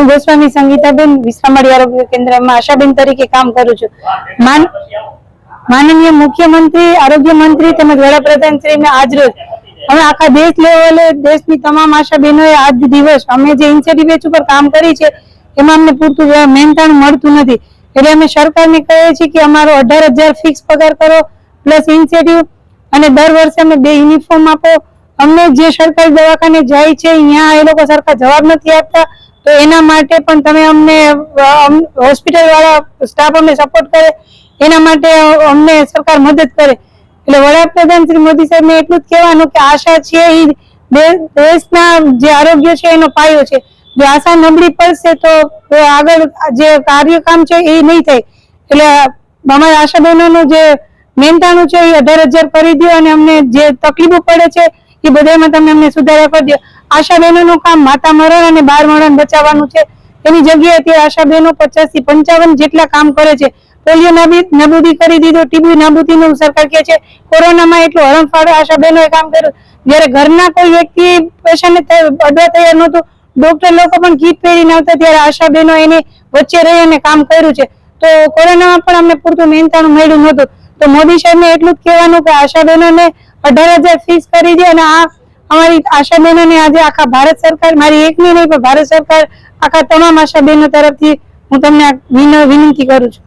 હું ગોસ્વામી સંગીતાબેન વિશ્રામાળી આરોગ્ય કેન્દ્રમાં આશાબેન તરીકે કામ કરું છું. માન માનનીય મુખ્યમંત્રી, આરોગ્ય મંત્રી તેમજ વડાપ્રધાન શ્રીને આજરોજ અમે આખા દેશ લેવલે દેશની તમામ આશા બહેનોએ આજ દિવસ અમે જે ઇન્સેટિવ ઉપર કામ કરી છે, એમાં અમને પૂરતું મહેનતાણ મળતું નથી. એટલે અમે સરકારને કહીએ છીએ કે અમારો અઢાર હજાર ફિક્સ પગાર કરો પ્લસ ઇન્સેટિવ અને દર વર્ષે અમે બે યુનિફોર્મ આપો. અમને જે સરકારી દવાખાને જાય છે અહીંયા એ લોકો સરખા જવાબ નથી આપતા. તો એના માટે પણ તમે અમને હોસ્પિટલ વાળા સ્ટાફ અમને સપોર્ટ કરે, એના માટે અમને સરકાર મદદ કરે. એટલે વડાપ્રધાન શ્રી મોદી સાહેબને એટલું જ કહેવાનું કે આશા છે એ દેશના જે આરોગ્ય છે એનો પાયો છે. જો આશા નબળી પડશે તો આગળ જે કાર્યકામ છે એ નહીં થાય. એટલે અમારા આશા બહેનોનું જે મહેનતાણું છે એ અઢાર હજાર કરી દો અને અમને જે તકલીફો પડે છે એ બધામાં તમે અમને સુધારા કરી દો. આશા બહેનોનું કામ માતા મરણ અને બાર મરણ બચાવવાનું છે. એની જગ્યાએ તે આશા બહેનો પચાસથી પંચાવન જેટલા કામ કરે છે. પોલિયો નાબી નાબૂદી કરી દીધો, ટીબી નાબૂદીનું સરકાર કહે છે, કોરોનામાં એટલું હરણફાળ આશા બહેનોએ કામ કર્યું. જ્યારે ઘરના કોઈ વ્યક્તિ પેશન્ટ અડવા તૈયાર નહોતું, ડોક્ટર લોકો પણ ગીત પહેરીને આવતા ત્યારે આશા બહેનો એની વચ્ચે રહી અને કામ કર્યું છે. તો કોરોનામાં પણ અમને પૂરતું મહેનતાણું મળ્યું નહોતું. તો મોદી સાહેબને એટલું જ કહેવાનું કે આશા બહેનોને અઢાર હજાર ફીસ કરી દે અને આ અમારી આશા બહેનોને આજે આખા ભારત સરકાર, મારી એકની નહીં પણ ભારત સરકાર આખા તમામ આશા બહેનો તરફથી હું તમને વિનંતી કરું છું.